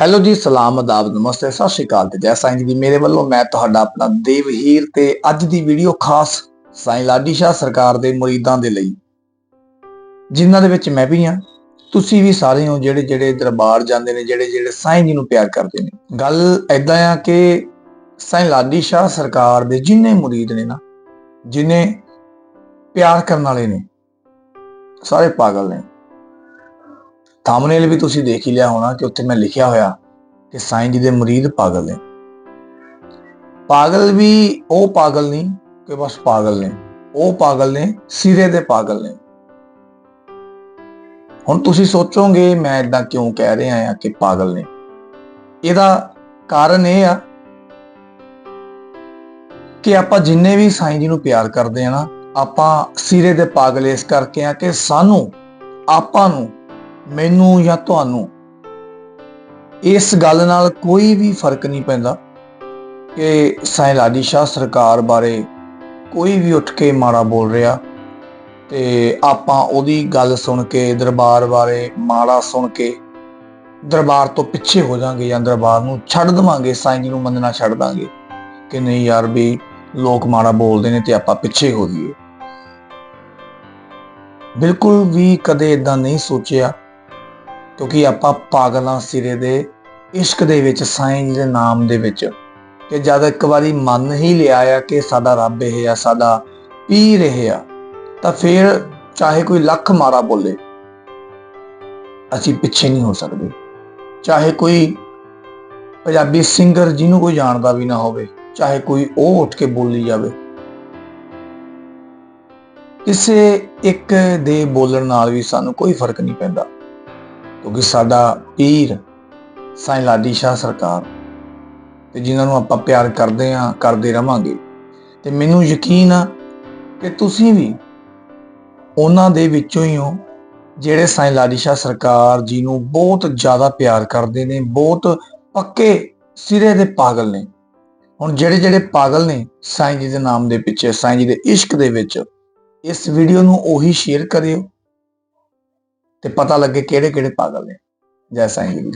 Hello ਜੀ, ਸਲਾਮ, ਅਦਾਬ, ਨਮਸਤੇ, ਸਤਿ ਸ਼੍ਰੀ ਅਕਾਲ ਤੇ ਜੈ ਸਾਈਂ ਜੀ ਮੇਰੇ ਵੱਲੋਂ ਮੈਂ ਤੁਹਾਡਾ ਆਪਣਾ ਦੇਵਹੀਰ ਤੇ ਅੱਜ ਦੀ ਵੀਡੀਓ ਖਾਸ ਸਾਈਂ ਲਾਡੀ ਸ਼ਾਹ ਸਰਕਾਰ ਦੇ ਮੁਰੀਦਾਂ ਦੇ ਲਈ। ਜਿਨ੍ਹਾਂ ਦੇ ਵਿੱਚ ਮੈਂ ਵੀ ਹਾਂ। ਤੁਸੀਂ ਵੀ ਸਾਰੇ ਹੋ ਜਿਹੜੇ ਜਿਹੜੇ ਦਰਬਾਰ ਜਾਂਦੇ ਨੇ, ਜਿਹੜੇ ਜਿਹੜੇ ਸਾਈਂ ਜੀ ਨੂੰ ਪਿਆਰ ਕਰਦੇ ਨੇ। ਗੱਲ ਐਦਾਂ ਆ ਕਿ ਸਾਈਂ ਲਾਡੀ ਸ਼ਾਹ ਸਰਕਾਰ ਦੇ ਜਿੰਨੇ ਮੁਰੀਦ ਨੇ ਨਾ, ਜਿਨੇ ਪਿਆਰ ਕਰਨ ਵਾਲੇ ਨੇ, ਸਾਰੇ ਪਾਗਲ ਨੇ। ਥੰਬਨੇਲ ਵੀ ਤੁਸੀਂ ਦੇਖ ਹੀ ਲਿਆ ਹੋਣਾ ਕਿ ਉੱਥੇ ਮੈਂ ਲਿਖਿਆ ਹੋਇਆ ਕਿ ਸਾਈਂ ਜੀ ਦੇ ਮੁਰੀਦ ਪਾਗਲ ਨੇ। ਪਾਗਲ ਵੀ ਉਹ ਪਾਗਲ ਨਹੀਂ ਕਿ ਬਸ ਪਾਗਲ ਨੇ। ਉਹ ਪਾਗਲ ਨੇ, ਸਿਰੇ ਦੇ ਪਾਗਲ ਨੇ। ਹੁਣ ਤੁਸੀਂ ਸੋਚੋਗੇ, ਮੈਂ ਇਦਾਂ ਕਿਉਂ ਕਹਿ ਰਿਹਾ ਆ ਕਿ ਪਾਗਲ ਨੇ? ਇਹਦਾ ਕਾਰਨ ਇਹ ਆ ਕਿ ਆਪਾਂ ਜਿੰਨੇ ਵੀ ਸਾਈਂ ਜੀ ਨੂੰ ਪਿਆਰ ਕਰਦੇ ਆ ਨਾ, ਆਪਾਂ ਸਿਰੇ ਦੇ ਪਾਗਲ ਇਸ ਕਰਕੇ ਆ ਕਿ ਸਾਨੂੰ, ਆਪਾਂ ਨੂੰ ਮੈਨੂੰ ਜਾਂ ਤੁਹਾਨੂੰ ਇਸ ਗੱਲ ਨਾਲ ਕੋਈ ਵੀ ਫ਼ਰਕ ਨਹੀਂ ਪੈਂਦਾ ਕਿ ਸਾਈਂ ਲਾਡੀ ਸ਼ਾਹ ਸਰਕਾਰ ਬਾਰੇ ਕੋਈ ਵੀ ਉੱਠ ਕੇ ਮਾੜਾ ਬੋਲ ਰਿਹਾ ਤੇ ਆਪਾਂ ਉਹਦੀ ਗੱਲ ਸੁਣ ਕੇ, ਦਰਬਾਰ ਬਾਰੇ ਮਾੜਾ ਸੁਣ ਕੇ ਦਰਬਾਰ ਤੋਂ ਪਿੱਛੇ ਹੋ ਜਾਾਂਗੇ ਜਾਂ ਦਰਬਾਰ ਨੂੰ ਛੱਡ ਦਵਾਂਗੇ, ਸਾਈਂ ਜੀ ਨੂੰ ਮੰਨਣਾ ਛੱਡ ਦਾਂਗੇ ਕਿ ਨਹੀਂ ਯਾਰ ਵੀ ਲੋਕ ਮਾੜਾ ਬੋਲਦੇ ਨੇ ਤੇ ਆਪਾਂ ਪਿੱਛੇ ਹੋ ਜਾਈਏ। ਬਿਲਕੁਲ ਵੀ ਕਦੇ ਇਦਾਂ ਨਹੀਂ ਸੋਚਿਆ ਕਿਉਂਕਿ ਆਪਾਂ ਪਾਗਲਾਂ ਸਿਰੇ ਦੇ ਇਸ਼ਕ ਦੇ ਵਿੱਚ ਸਾਈਂ ਦੇ ਨਾਮ ਦੇ ਵਿੱਚ ਕਿ ਜਦ ਇੱਕ ਵਾਰੀ ਮੰਨ ਹੀ ਲਿਆ ਆ ਕਿ ਸਾਡਾ ਰੱਬ ਇਹ ਆ, ਸਾਡਾ ਪੀ ਇਹ ਆ, ਤਾਂ ਫਿਰ ਚਾਹੇ ਕੋਈ ਲੱਖ ਮਾਰਾ ਬੋਲੇ, ਅਸੀਂ ਪਿੱਛੇ ਨਹੀਂ ਹੋ ਸਕਦੇ। ਚਾਹੇ ਕੋਈ ਪੰਜਾਬੀ ਸਿੰਗਰ ਜਿਹਨੂੰ ਕੋਈ ਜਾਣਦਾ ਵੀ ਨਾ ਹੋਵੇ, ਚਾਹੇ ਕੋਈ ਉਹ ਉੱਠ ਕੇ ਬੋਲੀ ਜਾਵੇ। ਕਿਸੇ ਇੱਕ ਦੇ ਬੋਲਣ ਨਾਲ ਵੀ ਸਾਨੂੰ ਕੋਈ ਫ਼ਰਕ ਨਹੀਂ ਪੈਂਦਾ। ਕਿਉਂਕਿ ਸਾਡਾ ਪੀਰ ਸਾਈਂ ਲਾਡੀ ਸ਼ਾਹ ਸਰਕਾਰ ਤੇ ਜਿਨ੍ਹਾਂ ਨੂੰ ਆਪਾਂ ਪਿਆਰ ਕਰਦੇ ਆਂ ਕਰਦੇ ਰਵਾਂਗੇ ਤੇ ਮੈਨੂੰ ਯਕੀਨ ਆ ਕਿ ਤੁਸੀਂ ਵੀ ਉਹਨਾਂ ਦੇ ਵਿੱਚੋਂ ਹੀ ਹੋ ਜਿਹੜੇ ਸਾਈਂ ਲਾਡੀ ਸ਼ਾਹ ਸਰਕਾਰ ਜੀ ਨੂੰ ਬਹੁਤ ਜ਼ਿਆਦਾ ਪਿਆਰ ਕਰਦੇ ਨੇ, ਬਹੁਤ ਪੱਕੇ ਸਿਰੇ ਦੇ ਪਾਗਲ ਨੇ। ਹੁਣ ਜਿਹੜੇ ਜਿਹੜੇ ਪਾਗਲ ਨੇ ਸਾਈਂ ਜੀ ਦੇ ਨਾਮ ਦੇ ਪਿੱਛੇ, ਸਾਈਂ ਜੀ ਦੇ ਇਸ਼ਕ ਦੇ ਵਿੱਚ, ਇਸ ਵੀਡੀਓ ਨੂੰ ਉਹੀ ਸ਼ੇਅਰ ਕਰਿਓ। ਤੇ ਪਤਾ ਲੱਗੇ ਕਿਹੜੇ ਕਿਹੜੇ ਪਾਗਲ ਨੇ ਜੈ ਸਾਈਂ ਜੀ।